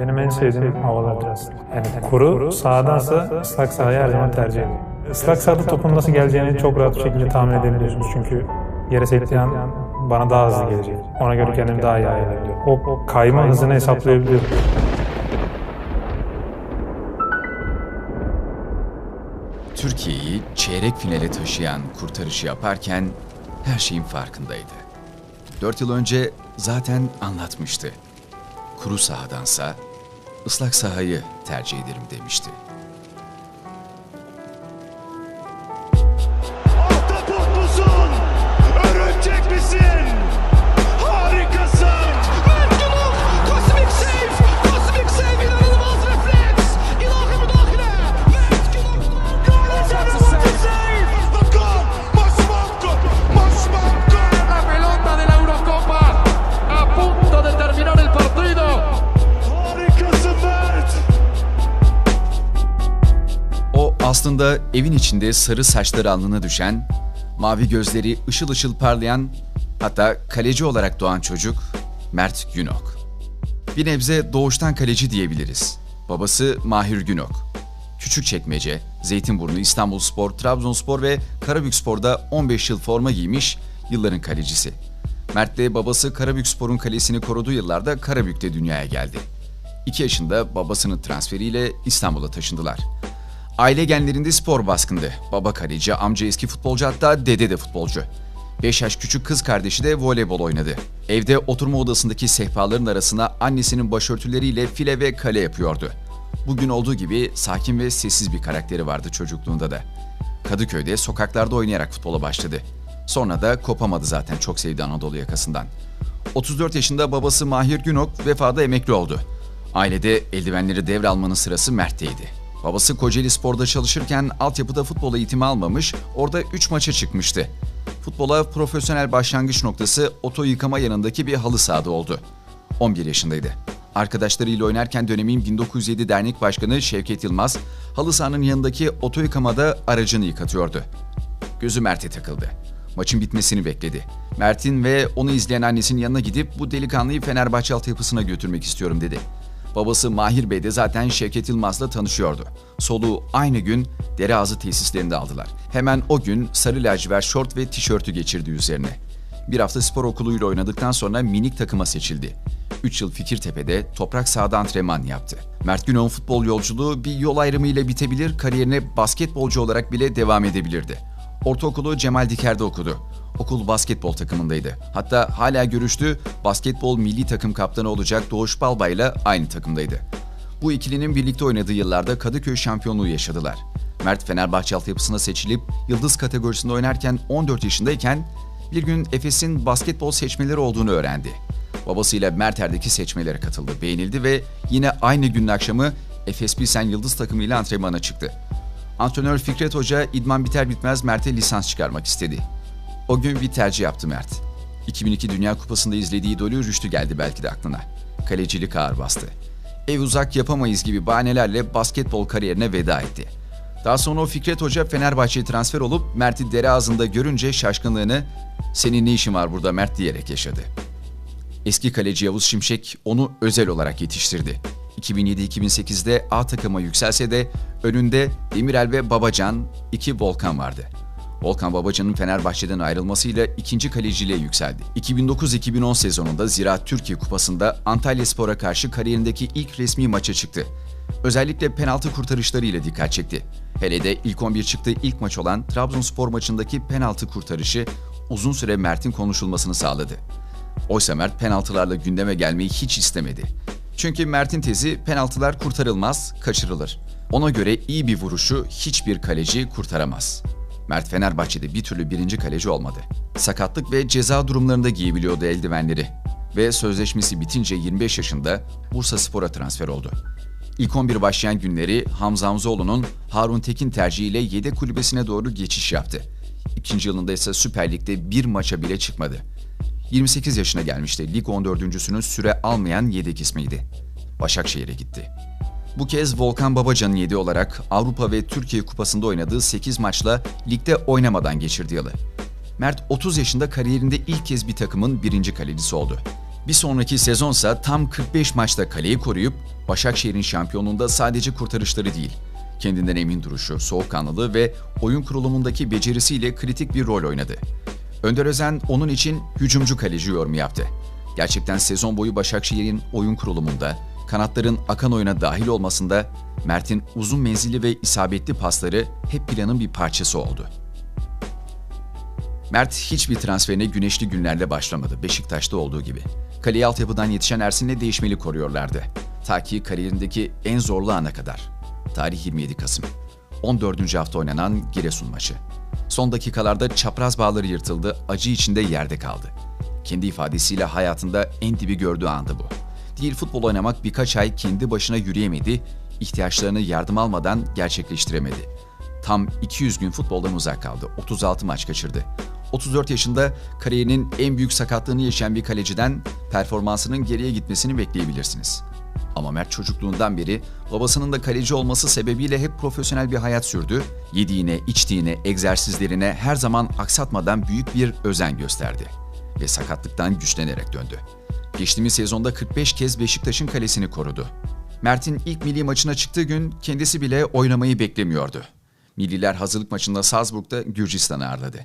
Benim en sevdiğim havalar biraz. Yani kuru sahadansa ıslak sahayı her zaman tercih ediyorum. Islak sahada topun nasıl geleceğini çok rahat bir şekilde tahmin edebiliyorsunuz. Çünkü yere sektiği an bana daha hızlı gelecek. Ona göre kendimi daha iyi ayarlayabiliyorum. O kayma hızını hesaplayabiliyorum. Türkiye'yi çeyrek finale taşıyan kurtarışı yaparken her şeyin farkındaydı. Dört yıl önce zaten anlatmıştı. Kuru sahadansa ıslak sahayı tercih ederim demişti. Aslında evin içinde sarı saçları alnına düşen, mavi gözleri ışıl ışıl parlayan, hatta kaleci olarak doğan çocuk Mert Günok. Bir nebze doğuştan kaleci diyebiliriz. Babası Mahir Günok. Küçükçekmece, Zeytinburnu, İstanbulspor, Trabzonspor ve Karabükspor'da 15 yıl forma giymiş yılların kalecisi. Mert de babası Karabükspor'un kalesini koruduğu yıllarda Karabük'te dünyaya geldi. 2 yaşında babasının transferiyle İstanbul'a taşındılar. Aile genlerinde spor baskındı. Baba kaleci, amca eski futbolcu hatta dede de futbolcu. 5 yaş küçük kız kardeşi de voleybol oynadı. Evde oturma odasındaki sehpaların arasına annesinin başörtüleriyle file ve kale yapıyordu. Bugün olduğu gibi sakin ve sessiz bir karakteri vardı çocukluğunda da. Kadıköy'de sokaklarda oynayarak futbola başladı. Sonra da kopamadı zaten çok sevdi Anadolu yakasından. 34 yaşında babası Mahir Günok vefada emekli oldu. Ailede eldivenleri devralmanın sırası Mert'teydi. Babası Kocaeli Spor'da çalışırken altyapıda futbol eğitimi almamış, orada 3 maça çıkmıştı. Futbola profesyonel başlangıç noktası oto yıkama yanındaki bir halı sahada oldu. 11 yaşındaydı. Arkadaşlarıyla oynarken dönemin 1907 Dernek Başkanı Şevket Yılmaz, halı sahanın yanındaki oto yıkamada aracını yıkatıyordu. Gözü Mert'e takıldı. Maçın bitmesini bekledi. Mert'in ve onu izleyen annesinin yanına gidip bu delikanlıyı Fenerbahçe altyapısına götürmek istiyorum dedi. Babası Mahir Bey de zaten Şevket Yılmaz'la tanışıyordu. Soluğu aynı gün Dereazı tesislerinde aldılar. Hemen o gün sarı lacivert şort ve tişörtü geçirdi üzerine. Bir hafta spor okuluyla oynadıktan sonra minik takıma seçildi. 3 yıl Fikirtepe'de toprak sahada antrenman yaptı. Mert Günok'un futbol yolculuğu bir yol ayrımı ile bitebilir, kariyerine basketbolcu olarak bile devam edebilirdi. Ortaokulu Cemal Diker'de okudu. Okul basketbol takımındaydı. Hatta hala görüştü, basketbol milli takım kaptanı olacak Doğuş Balbay ile aynı takımdaydı. Bu ikilinin birlikte oynadığı yıllarda Kadıköy şampiyonluğu yaşadılar. Mert Fenerbahçe altyapısına seçilip yıldız kategorisinde oynarken 14 yaşındayken bir gün Efes'in basketbol seçmeleri olduğunu öğrendi. Babasıyla Merter'deki seçmelere katıldı, beğenildi ve yine aynı günün akşamı Efes Pilsen yıldız takımıyla antrenmana çıktı. Antrenör Fikret Hoca idman biter bitmez Mert'e lisans çıkarmak istedi. O gün bir tercih yaptı Mert. 2002 Dünya Kupası'nda izlediği idolü Rüştü geldi belki de aklına. Kalecilik ağır bastı. Ev uzak yapamayız gibi bahanelerle basketbol kariyerine veda etti. Daha sonra o Fikret Hoca Fenerbahçe'ye transfer olup Mert'i dere ağzında görünce şaşkınlığını "Senin ne işin var burada Mert?" diyerek yaşadı. Eski kaleci Yavuz Şimşek onu özel olarak yetiştirdi. 2007-2008'de A takıma yükselse de önünde Demirel ve Babacan, iki Volkan vardı. Volkan Babacan'ın Fenerbahçe'den ayrılmasıyla ikinci kaleciliğe yükseldi. 2009-2010 sezonunda Ziraat Türkiye Kupası'nda Antalya Spor'a karşı kariyerindeki ilk resmi maça çıktı. Özellikle penaltı kurtarışlarıyla dikkat çekti. Hele de ilk 11 çıktığı ilk maç olan Trabzonspor maçındaki penaltı kurtarışı uzun süre Mert'in konuşulmasını sağladı. Oysa Mert penaltılarla gündeme gelmeyi hiç istemedi. Çünkü Mert'in tezi penaltılar kurtarılmaz, kaçırılır. Ona göre iyi bir vuruşu hiçbir kaleci kurtaramaz. Mert Fenerbahçe'de bir türlü birinci kaleci olmadı. Sakatlık ve ceza durumlarında giyebiliyordu eldivenleri. Ve sözleşmesi bitince 25 yaşında Bursa Spor'a transfer oldu. İlk 11 başlayan günleri Hamza Hamzoğlu'nun Harun Tekin tercihiyle yedek kulübesine doğru geçiş yaptı. İkinci yılında ise Süper Lig'de bir maça bile çıkmadı. 28 yaşına gelmişti. Lig 14.sünün süre almayan yedek ismiydi. Başakşehir'e gitti. Bu kez Volkan Babacan'ın yedi olarak Avrupa ve Türkiye Kupası'nda oynadığı 8 maçla ligde oynamadan geçirdi yılı. Mert 30 yaşında kariyerinde ilk kez bir takımın birinci kalecisi oldu. Bir sonraki sezonsa tam 45 maçta kaleyi koruyup Başakşehir'in şampiyonluğunda sadece kurtarışları değil, kendinden emin duruşu, soğukkanlılığı ve oyun kurulumundaki becerisiyle kritik bir rol oynadı. Önder Özen onun için hücumcu kaleci yorumu yaptı. Gerçekten sezon boyu Başakşehir'in oyun kurulumunda, kanatların akan oyuna dahil olmasında Mert'in uzun menzilli ve isabetli pasları hep planın bir parçası oldu. Mert hiçbir transferine güneşli günlerle başlamadı Beşiktaş'ta olduğu gibi. Kaleye altyapıdan yetişen Ersin'le değişmeli koruyorlardı. Ta ki kariyerindeki en zorlu ana kadar. Tarih 27 Kasım. 14. hafta oynanan Giresun maçı. Son dakikalarda çapraz bağları yırtıldı, acı içinde yerde kaldı. Kendi ifadesiyle hayatında en dibi gördüğü andı bu. Değil futbol oynamak birkaç ay kendi başına yürüyemedi, ihtiyaçlarını yardım almadan gerçekleştiremedi. Tam 200 gün futboldan uzak kaldı. 36 maç kaçırdı. 34 yaşında kariyerinin en büyük sakatlığını yaşayan bir kaleciden performansının geriye gitmesini bekleyebilirsiniz. Ama Mert çocukluğundan beri babasının da kaleci olması sebebiyle hep profesyonel bir hayat sürdü. Yediğine, içtiğine, egzersizlerine her zaman aksatmadan büyük bir özen gösterdi. Ve sakatlıktan güçlenerek döndü. Geçtiğimiz sezonda 45 kez Beşiktaş'ın kalesini korudu. Mert'in ilk milli maçına çıktığı gün kendisi bile oynamayı beklemiyordu. Milliler hazırlık maçında Salzburg'da Gürcistan'ı ağırladı.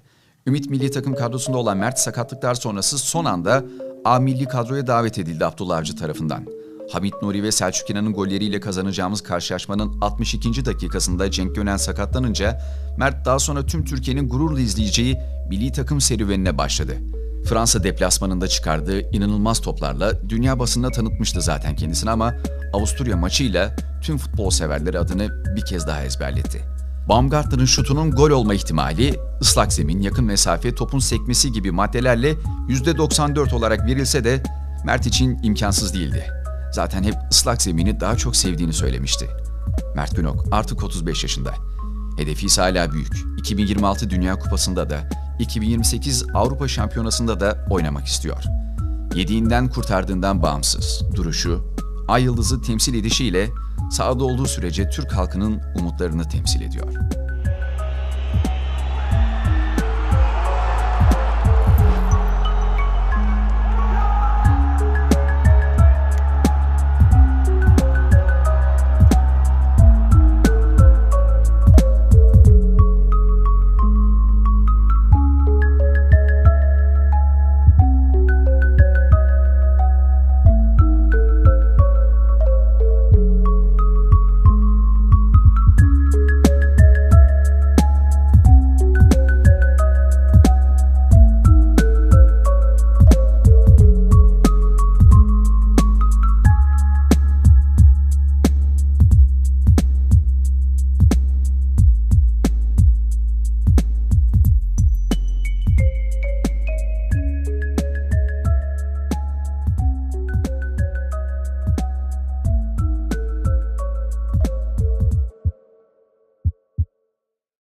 Ümit milli takım kadrosunda olan Mert sakatlıklar sonrası son anda A milli kadroya davet edildi Abdullah Avcı tarafından. Hamit Nuri ve Selçuk İnan'ın golleriyle kazanacağımız karşılaşmanın 62. dakikasında Cenk Gönen sakatlanınca Mert daha sonra tüm Türkiye'nin gururla izleyeceği milli takım serüvenine başladı. Fransa deplasmanında çıkardığı inanılmaz toplarla dünya basınına tanıtmıştı zaten kendisini ama Avusturya maçıyla tüm futbol severleri adını bir kez daha ezberletti. Baumgartner'ın şutunun gol olma ihtimali, ıslak zemin, yakın mesafe, topun sekmesi gibi maddelerle %94 olarak verilse de Mert için imkansız değildi. Zaten hep ıslak zemini daha çok sevdiğini söylemişti. Mert Günok artık 35 yaşında. Hedefi ise hala büyük. 2026 Dünya Kupası'nda da, 2028 Avrupa Şampiyonası'nda da oynamak istiyor. Yediğinden kurtardığından bağımsız, duruşu, ay yıldızı temsil edişiyle sahada olduğu sürece Türk halkının umutlarını temsil ediyor.